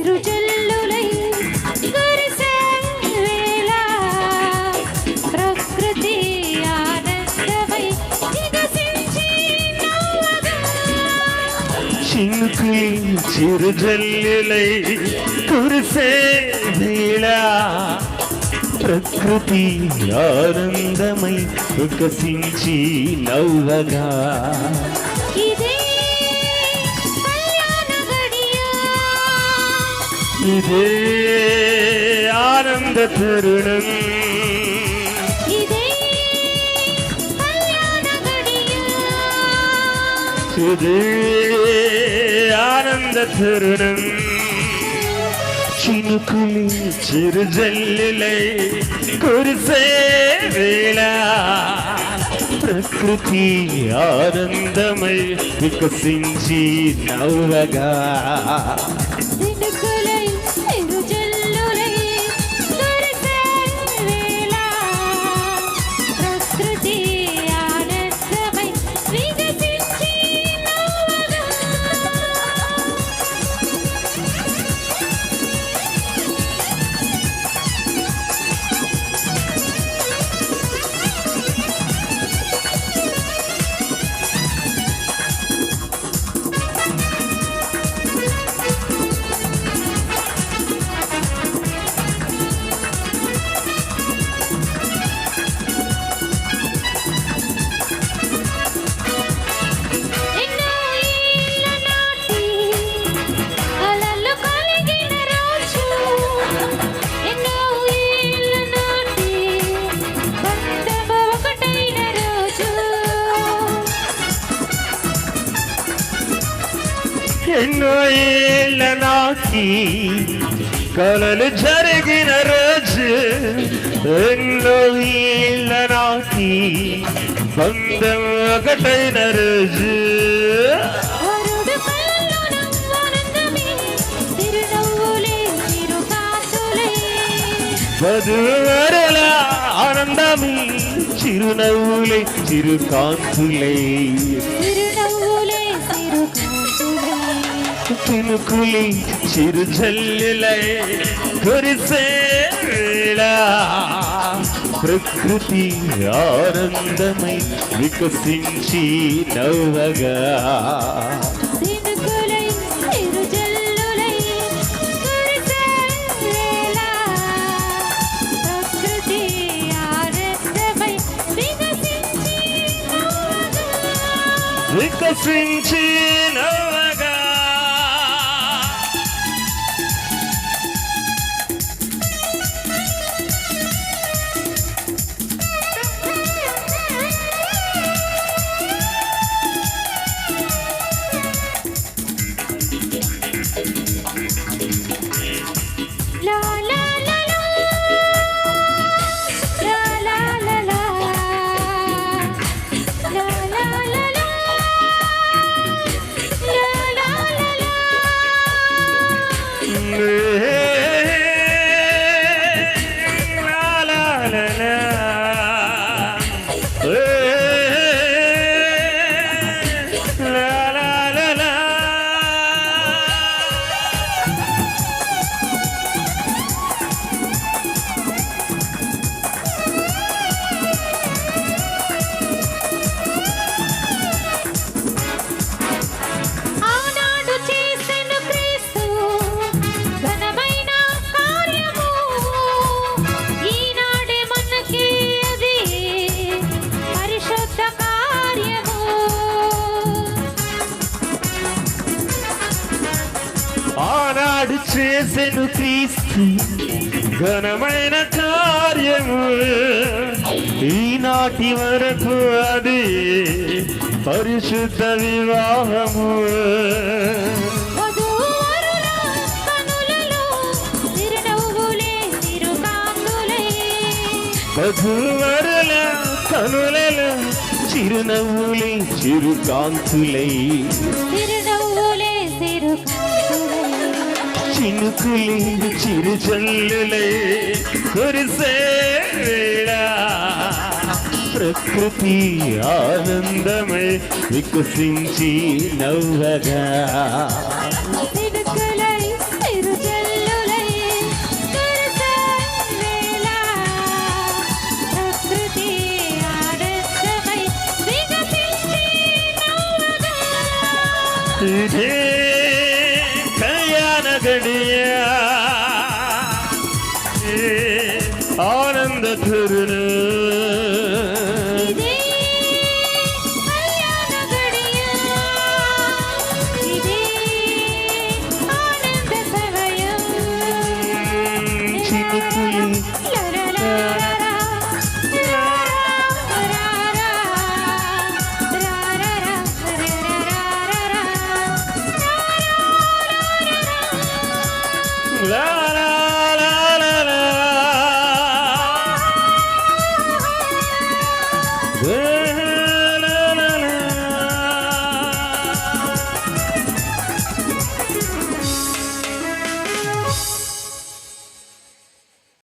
సిరుజల్లులై కురిసే వేళ. ప్రకృతి ఆనందమై వికసించి చిరుజల్లులై కురిసే వేళ. ప్రకృతి ఆనందమై వికసించి నవ్వగా. ఇదే ఆనంద తరుణం ఇదే కళ్యాణ గడియ ఇదే ఆనంద తరుణం చినుకులి చిరుజల్లులై కురిసే వేళ ప్రకృతి ఆనందమై వికసించి నవ్వగా ఎన్నో ఏళ్ళ నాటి కలలు జరిగిన రోజు ఎన్నో ఏళ్ళ నాటి బంధం ఒకటైన రోజు వరుడు కళ్ళలో నవ్వానందమే చిరునవ్వులే చిరుకాసులే వధువరుల ఆనందమి చిరునవ్వులే చిరుకాంతులే చిరునవ్వులే పినుకులి చిరుజల్లులై కురిసే వేళ. ప్రకృతి ఆనందమై వికసించి నవ్వగా. వికసించి చేసెను క్రీస్తు ఘనమైన కార్యము. ఈనాటి వరకు అది పరిశుద్ధ వివాహము. వధూవరుల కనులలో చిరునవ్వులే చిరుకాంతులే. చినుకులే చిరు చల్లులై కురిసే వేళ. ప్రకృతి ఆనందమై వికసించి నవ్వగా. చినుకులై Anlatırım